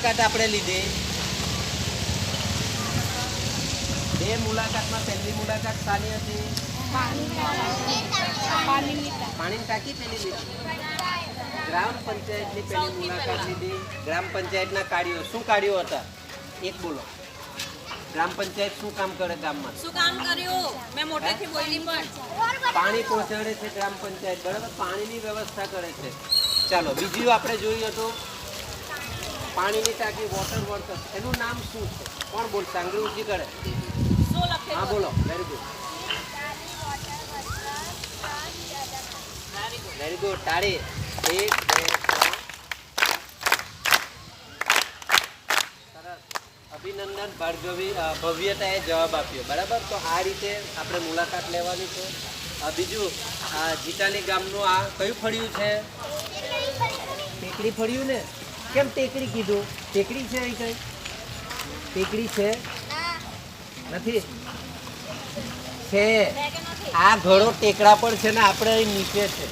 મુલાકાત આપણે લીધી. બે મુલાકાતમાં પહેલી મુલાકાત સારી હતી. પાણીની ટાંકી પેલી લીધી. ગ્રામ પંચાયતની પહેલી મુલાકાત લીધી. ગ્રામ પંચાયતના કાર્યો શું કાર્યો હતા? એક બોલો. ગ્રામ પંચાયત શું કામ કરે ગામમાં? શું કામ કર્યું? મેં મોટેથી બોલી પણ. પાણી પહોંચાડે છે ગ્રામ પંચાયત બરાબર? પાણીની વ્યવસ્થા કરે છે. ચાલો બીજું આપણે જોયું હતું પાણીની ટાંકી વોટર વર્કર્સ એનું નામ શું છે? કોણ બોલ? સાંગરી કરે. હા બોલો. વેરી ગુડ વેરી ગુડ તાળી. એક બે અભિનંદન ભાર્ગવી ભવ્યતાએ જવાબ આપ્યો. બરાબર? તો આ રીતે આપણે મુલાકાત લેવાની છે. બીજું આ જીટાલી ગામનું આ કયું ફળિયું છે? ટેકરી ફળિયું ને? કેમ ટેકરી કીધું? ટેકરી છે અહીં કઈ? ટેકરી છે? નથી? છે. આ ઘડો ટેકડા પર છે ને આપણે અહીં નીચે છે.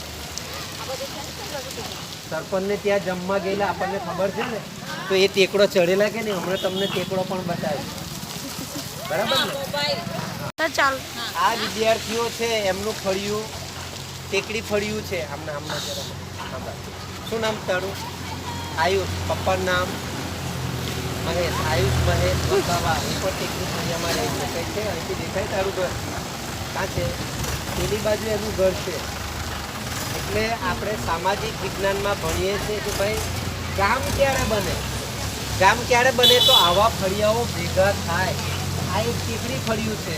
સરપંચને ત્યાં જમવા ગયેલા આપણને ખબર છે ને? તો એ ટેકડો ચડેલા કે નહીં? હમણાં તમને ટેકડો પણ બતાવ્યો બરાબર ને? ચાલ. આ વિદ્યાર્થીઓ છે એમનું ફળિયું ટેકડી ફળિયું છે. આમના આમના જરા શું નામ તારું? આયુષ, પપ્પાનું નામ મહેશ. આયુષ, મહેશ વસાવા એ પણ ટેકડી ફળિયામાં રહે છે. છે? અહીંથી દેખાય તારું ઘર. કાં છે? પેલી બાજુ એનું ઘર છે. એટલે આપણે સામાજિક વિજ્ઞાનમાં ભણીએ છીએ કે ભાઈ, ગામ ક્યારે બને? ગામ ક્યારે બને તો આવા ફળિયાઓ ભેગા થાય. આ એક ટીકડી ફળિયું છે.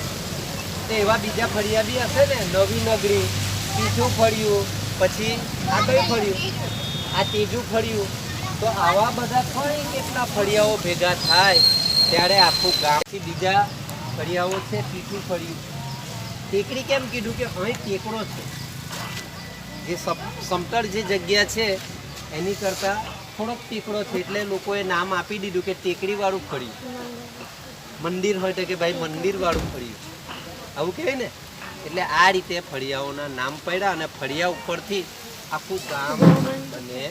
તો એવા બીજા ફળિયા બી હશે ને? નવી નગરી બીજું ફળિયું, પછી આ કયું ફળિયું. આ ત્રીજું ફળિયું. તો આવા બધા ફળી કેટલા ફળિયાઓ ભેગા થાય, ત્યારે આખું ગામથી બીજા ફળિયાઓ છે ત્રીજું ફળિયું. ટેકરી કેમ કીધું કે અહીં ટેકડો છે? જે સમ- સમતળ જે જગ્યા છે, એની કરતાં થોડોક ટેકડો છે, એટલે લોકોએ નામ આપી દીધું કે ટેકરીવાળું ફળિયું. મંદિર હોય તો કે ભાઈ મંદિરવાળું ફળિયું. આવું કહેવાય ને? એટલે આ રીતે ફળિયાઓના નામ પડ્યા અને ફળિયા ઉપરથી આખું ગામ દે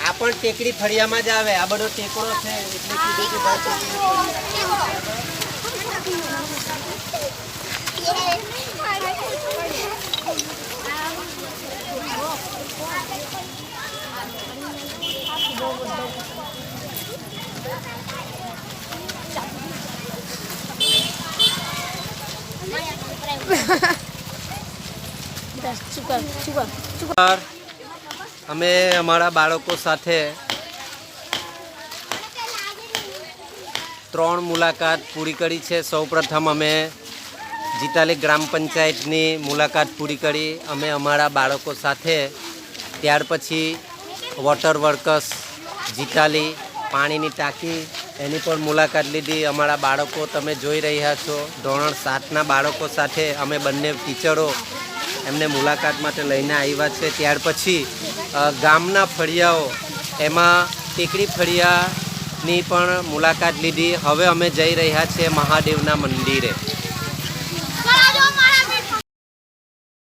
આ પણ ટેકરી ફળિયામાં જ આવે. આ બધો ટેકરો છે, એટલે કીધું કે અમે અમારા બાળકો સાથે ત્રણ મુલાકાત પૂરી કરી છે. સૌપ્રથમ અમે જીતાલી ગ્રામ પંચાયતની મુલાકાત પૂરી કરી. અમે અમારા બાળકો સાથે ત્યાર પછી વોટર વર્કર્સ જીતાલી, પાણીની ટાંકી, એની પણ મુલાકાત લીધી. અમારા બાળકો તમે જોઈ રહ્યા છો. ધોરણ સાતના બાળકો સાથે અમે બંને ટીચરો એમને મુલાકાત માટે લઈને આવ્યા છે. ત્યાર પછી ગામના ફળિયાઓ, એમાં ટેકડી ફળિયાની પણ મુલાકાત લીધી. હવે અમે જઈ રહ્યા છીએ મહાદેવના મંદિરે.